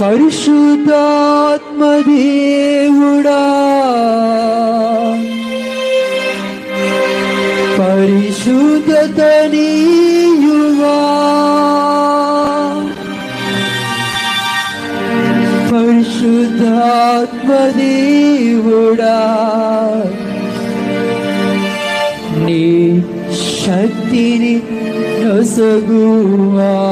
పరిశుద్ధాత్మదేవుడా. పరిశుద్ధతనీయువా పరిశుద్ధాత్మదేవుడా. నీ శక్తిని నొసగువా.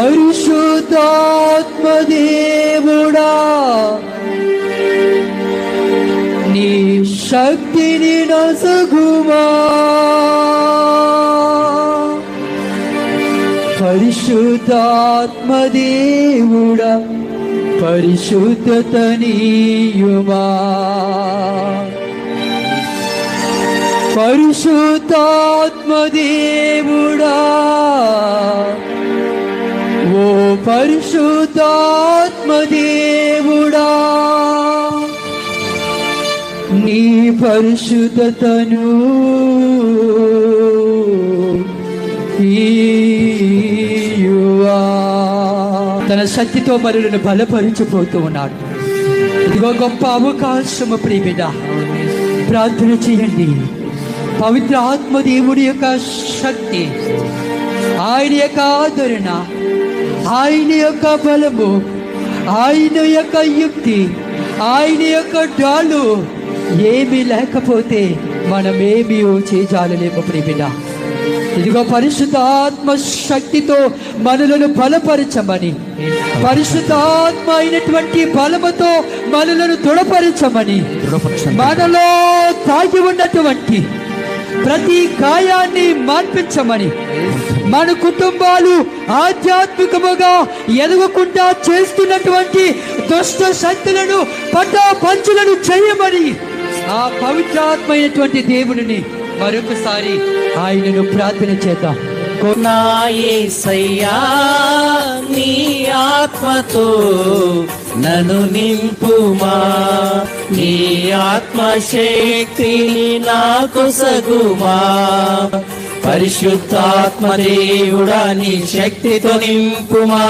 పరిశుద్ధాత్మదేవుడా నీ శక్తిని నసగుమా. పరిశుద్ధాత్మదేవుడా పరిశుద్ధతనీయుమా పరిశుద్ధాత్మదేవుడా పరిశుద్ధాత్మదేవుడా. నీ పరిశుద్ధతను తన శక్తితో మరులను బలపరిచిపోతూ ఉన్నాడు. ఇదిగో గొప్ప అవకాశము ప్రియమిడ ప్రార్థన చేయండి. పవిత్ర ఆత్మదేవుడి యొక్క శక్తి ఆయన యొక్క ఆదరణ ఆయన యొక్క బలము ఆయన యొక్క యుక్తి ఆయన యొక్క డాలు ఏమీ లేకపోతే మనమేమీ చేయజాలలేము ప్రేమిడ ఇదిగో పరిశుద్ధాత్మ శక్తితో మనలను బలపరచమని పరిశుద్ధాత్మ అయినటువంటి బలముతో మనలను దృఢపరచమని మనలో తాగి ఉన్నటువంటి ప్రతి గాయాన్ని మార్పించమని మన కుటుంబాలు ఆధ్యాత్మికముగా ఎదగకుండా చేస్తున్నటువంటి దుష్ట శక్తులను పట్టా పంచులను చేయమని ఆ పవిత్రాత్మైనటువంటి దేవుడిని మరొకసారి ఆయనను ప్రార్థన చేద్దాం. నా నీ ఆత్మతో నన్ను నింపుమా. నీ ఆత్మశక్తిని నాకు సగుమా పరిశుద్ధాత్మ దేవుడా నీ శక్తితో నింపుమా.